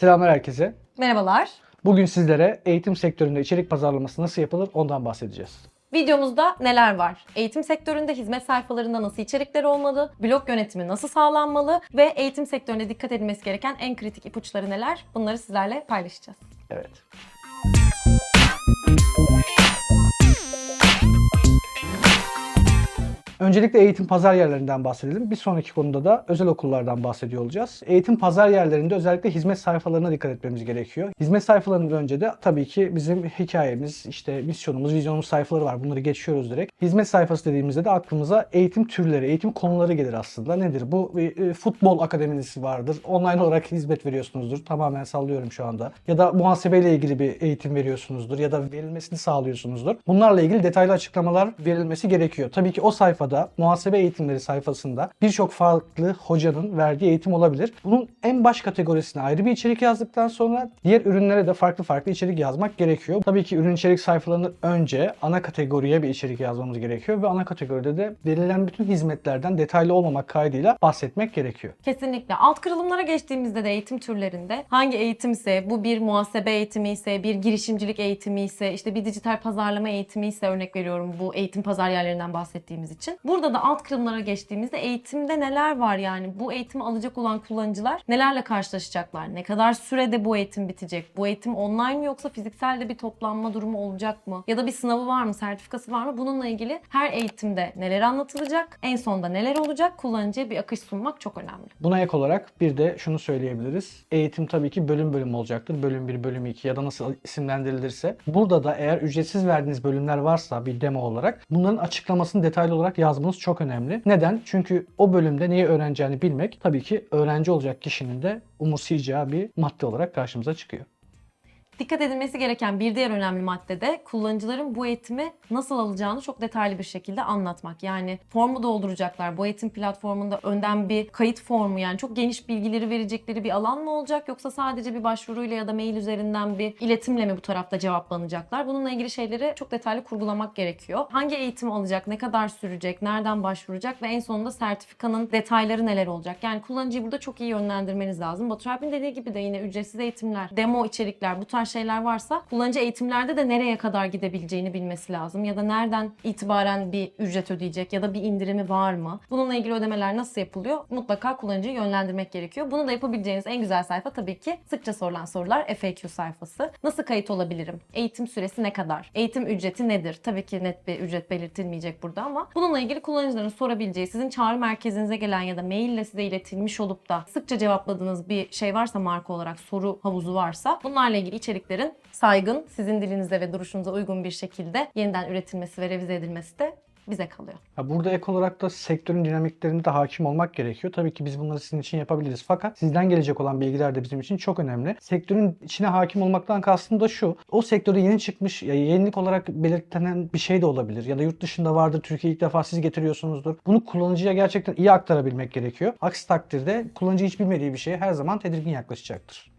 Selamlar herkese. Merhabalar. Bugün sizlere eğitim sektöründe içerik pazarlaması nasıl yapılır ondan bahsedeceğiz. Videomuzda neler var? Eğitim sektöründe hizmet sayfalarında nasıl içerikler olmalı? Blog yönetimi nasıl sağlanmalı? Ve eğitim sektöründe dikkat edilmesi gereken en kritik ipuçları neler? Bunları sizlerle paylaşacağız. Evet. Öncelikle eğitim pazar yerlerinden bahsedelim. Bir sonraki konuda da özel okullardan bahsediyor olacağız. Eğitim pazar yerlerinde özellikle hizmet sayfalarına dikkat etmemiz gerekiyor. Hizmet sayfalarından önce de tabii ki bizim hikayemiz, işte misyonumuz, vizyonumuz sayfaları var. Bunları geçiyoruz direkt. Hizmet sayfası dediğimizde de aklımıza eğitim türleri, eğitim konuları gelir aslında. Nedir bu? E, futbol akademisi vardır. Online olarak hizmet veriyorsunuzdur. Tamamen sallıyorum şu anda. Ya da muhasebeyle ilgili bir eğitim veriyorsunuzdur ya da verilmesini sağlıyorsunuzdur. Bunlarla ilgili detaylı açıklamalar verilmesi gerekiyor. Tabii ki o sayfada muhasebe eğitimleri sayfasında birçok farklı hocanın verdiği eğitim olabilir. Bunun en baş kategorisine ayrı bir içerik yazdıktan sonra diğer ürünlere de farklı farklı içerik yazmak gerekiyor. Tabii ki ürün içerik sayfalarının önce ana kategoriye bir içerik yazmamız gerekiyor ve ana kategoride de verilen bütün hizmetlerden detaylı olmamak kaydıyla bahsetmek gerekiyor. Kesinlikle. Alt kırılımlara geçtiğimizde de eğitim türlerinde hangi eğitimse, bu bir muhasebe eğitimi ise, bir girişimcilik eğitimi ise, işte bir dijital pazarlama eğitimi ise örnek veriyorum bu eğitim pazar yerlerinden bahsettiğimiz için. Burada da alt kırılımlara geçtiğimizde eğitimde neler var yani? Bu eğitimi alacak olan kullanıcılar nelerle karşılaşacaklar? Ne kadar sürede bu eğitim bitecek? Bu eğitim online mi yoksa fiziksel de bir toplanma durumu olacak mı? Ya da bir sınavı var mı? Sertifikası var mı? Bununla ilgili her eğitimde neler anlatılacak? En sonunda neler olacak? Kullanıcıya bir akış sunmak çok önemli. Buna ek olarak bir de şunu söyleyebiliriz. Eğitim tabii ki bölüm bölüm olacaktır. Bölüm 1, bölüm 2 ya da nasıl isimlendirilirse. Burada da eğer ücretsiz verdiğiniz bölümler varsa bir demo olarak bunların açıklamasını detaylı olarak yazmanız çok önemli. Neden? Çünkü o bölümde neyi öğreneceğini bilmek tabii ki öğrenci olacak kişinin de umursayacağı bir madde olarak karşımıza çıkıyor. Dikkat edilmesi gereken bir diğer önemli madde de kullanıcıların bu eğitimi nasıl alacağını çok detaylı bir şekilde anlatmak. Yani formu dolduracaklar. Bu eğitim platformunda önden bir kayıt formu yani çok geniş bilgileri verecekleri bir alan mı olacak yoksa sadece bir başvuruyla ya da mail üzerinden bir iletimle mi bu tarafta cevaplanacaklar? Bununla ilgili şeyleri çok detaylı kurgulamak gerekiyor. Hangi eğitimi alacak, ne kadar sürecek, nereden başvuracak ve en sonunda sertifikanın detayları neler olacak? Yani kullanıcıyı burada çok iyi yönlendirmeniz lazım. Batur abinin dediği gibi de yine ücretsiz eğitimler, demo içerikler bu tarz şeyler varsa kullanıcı eğitimlerde de nereye kadar gidebileceğini bilmesi lazım. Ya da nereden itibaren bir ücret ödeyecek ya da bir indirimi var mı? Bununla ilgili ödemeler nasıl yapılıyor? Mutlaka kullanıcıyı yönlendirmek gerekiyor. Bunu da yapabileceğiniz en güzel sayfa tabii ki sıkça sorulan sorular FAQ sayfası. Nasıl kayıt olabilirim? Eğitim süresi ne kadar? Eğitim ücreti nedir? Tabii ki net bir ücret belirtilmeyecek burada ama bununla ilgili kullanıcıların sorabileceği, sizin çağrı merkezinize gelen ya da maille size iletilmiş olup da sıkça cevapladığınız bir şey varsa marka olarak soru havuzu varsa bunlarla ilgili içeriklerin saygın, sizin dilinize ve duruşunuza uygun bir şekilde yeniden üretilmesi ve revize edilmesi de bize kalıyor. Burada ek olarak da sektörün dinamiklerine de hakim olmak gerekiyor. Tabii ki biz bunları sizin için yapabiliriz. Fakat sizden gelecek olan bilgiler de bizim için çok önemli. Sektörün içine hakim olmaktan kastım da şu. O sektörde yeni çıkmış, ya yenilik olarak belirtilen bir şey de olabilir. Ya da yurt dışında vardır, Türkiye ilk defa siz getiriyorsunuzdur. Bunu kullanıcıya gerçekten iyi aktarabilmek gerekiyor. Aksi takdirde kullanıcı hiç bilmediği bir şeye her zaman tedirgin yaklaşacaktır.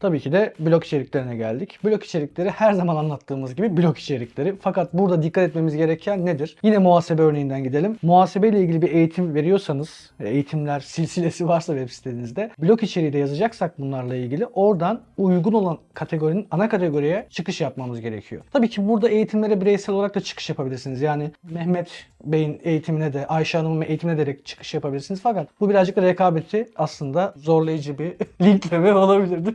Tabii ki de blog içeriklerine geldik. Blog içerikleri her zaman anlattığımız gibi blog içerikleri. Fakat burada dikkat etmemiz gereken nedir? Yine muhasebe örneğinden gidelim. Muhasebe ile ilgili bir eğitim veriyorsanız, e, eğitimler silsilesi varsa web sitenizde, blog içeriği de yazacaksak bunlarla ilgili oradan uygun olan kategorinin ana kategoriye çıkış yapmamız gerekiyor. Tabii ki burada eğitimlere bireysel olarak da çıkış yapabilirsiniz. Yani Mehmet Bey'in eğitimine de, Ayşe Hanım'ın eğitimine de çıkış yapabilirsiniz. Fakat bu birazcık da rekabeti aslında zorlayıcı bir linkleme olabilirdi.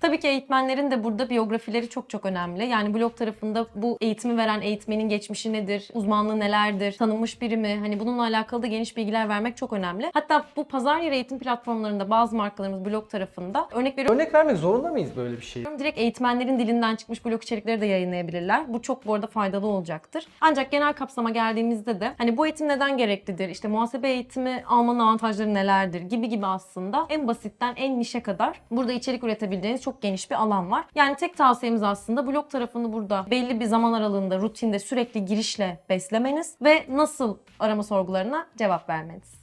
Tabii ki eğitmenlerin de burada biyografileri çok çok önemli. Yani blog tarafında bu eğitimi veren eğitmenin geçmişi nedir, uzmanlığı nelerdir, tanınmış biri mi? Hani bununla alakalı da geniş bilgiler vermek çok önemli. Hatta bu pazar yeri eğitim platformlarında bazı markalarımız blog tarafında örnek veriyorum Örnek vermek zorunda mıyız böyle bir şey? direkt eğitmenlerin dilinden çıkmış blog içerikleri de yayınlayabilirler. Bu çok bu arada faydalı olacaktır. Ancak genel kapsama geldiğimizde de hani bu eğitim neden gereklidir? İşte muhasebe eğitimi almanın avantajları nelerdir? Gibi gibi aslında en basitten en nişe kadar burada içerik üretebileceğiniz çok geniş bir alan var. Yani tek tavsiyemiz aslında blog tarafını burada belli bir zaman aralığında rutinde sürekli girişle beslemeniz ve nasıl arama sorgularına cevap vermeniz.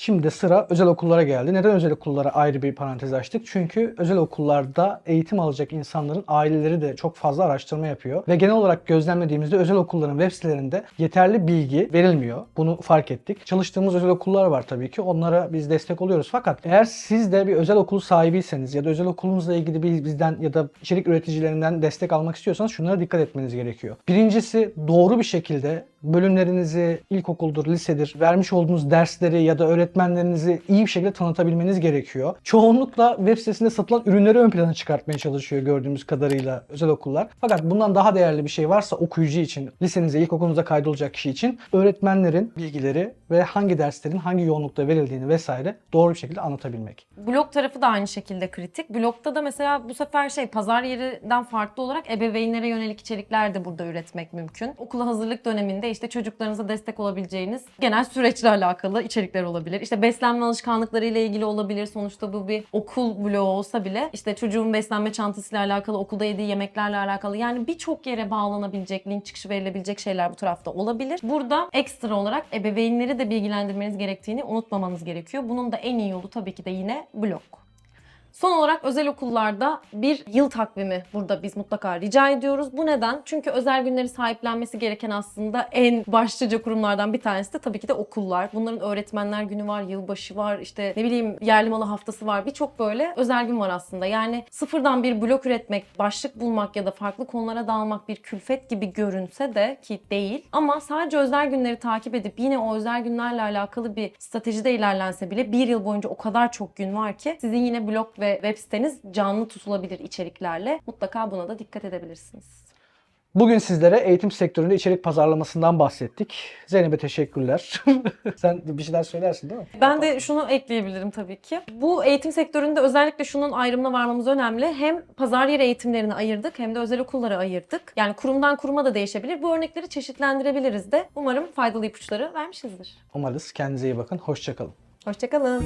Şimdi sıra özel okullara geldi. Neden özel okullara ayrı bir parantez açtık? Çünkü özel okullarda eğitim alacak insanların aileleri de çok fazla araştırma yapıyor. Ve genel olarak gözlemlediğimizde özel okulların web sitelerinde yeterli bilgi verilmiyor. Bunu fark ettik. Çalıştığımız özel okullar var tabii ki. Onlara biz destek oluyoruz. Fakat eğer siz de bir özel okul sahibiyseniz ya da özel okulunuzla ilgili bir bizden ya da içerik üreticilerinden destek almak istiyorsanız şunlara dikkat etmeniz gerekiyor. Birincisi doğru bir şekilde bölümlerinizi ilkokuldur, lisedir, vermiş olduğunuz dersleri ya da öğretmenlerinizi iyi bir şekilde tanıtabilmeniz gerekiyor. Çoğunlukla web sitesinde satılan ürünleri ön plana çıkartmaya çalışıyor gördüğümüz kadarıyla özel okullar. Fakat bundan daha değerli bir şey varsa okuyucu için, lisenize, ilkokulunuza kaydolacak kişi için öğretmenlerin bilgileri ve hangi derslerin hangi yoğunlukta verildiğini vesaire doğru bir şekilde anlatabilmek. Blog tarafı da aynı şekilde kritik. Blogda da mesela bu sefer şey pazar yerinden farklı olarak ebeveynlere yönelik içerikler de burada üretmek mümkün. Okula hazırlık döneminde işte çocuklarınıza destek olabileceğiniz genel süreçle alakalı içerikler olabilir. İşte beslenme alışkanlıkları ile ilgili olabilir. Sonuçta bu bir okul bloğu olsa bile işte çocuğun beslenme çantasıyla alakalı, okulda yediği yemeklerle alakalı yani birçok yere bağlanabilecek, link çıkışı verilebilecek şeyler bu tarafta olabilir. Burada ekstra olarak ebeveynleri de bilgilendirmeniz gerektiğini unutmamanız gerekiyor. Bunun da en iyi yolu tabii ki de yine blog. Son olarak özel okullarda bir yıl takvimi burada biz mutlaka rica ediyoruz. Bu neden? Çünkü özel günleri sahiplenmesi gereken aslında en başlıca kurumlardan bir tanesi de tabii ki de okullar. Bunların öğretmenler günü var, yılbaşı var, işte ne bileyim yerli malı haftası var. Birçok böyle özel gün var aslında. Yani sıfırdan bir blok üretmek, başlık bulmak ya da farklı konulara dalmak bir külfet gibi görünse de ki değil. Ama sadece özel günleri takip edip yine o özel günlerle alakalı bir stratejide ilerlense bile bir yıl boyunca o kadar çok gün var ki sizin yine blog ve web siteniz canlı tutulabilir içeriklerle. Mutlaka buna da dikkat edebilirsiniz. Bugün sizlere eğitim sektöründe içerik pazarlamasından bahsettik. Zeynep'e teşekkürler. Sen bir şeyler söylersin değil mi? Ben de şunu ekleyebilirim tabii ki. Bu eğitim sektöründe özellikle şunun ayrımına varmamız önemli. Hem pazar yeri eğitimlerini ayırdık hem de özel okulları ayırdık. Yani kurumdan kuruma da değişebilir. Bu örnekleri çeşitlendirebiliriz de. Umarım faydalı ipuçları vermişizdir. Umarız. Kendinize iyi bakın. Hoşçakalın. Hoşçakalın.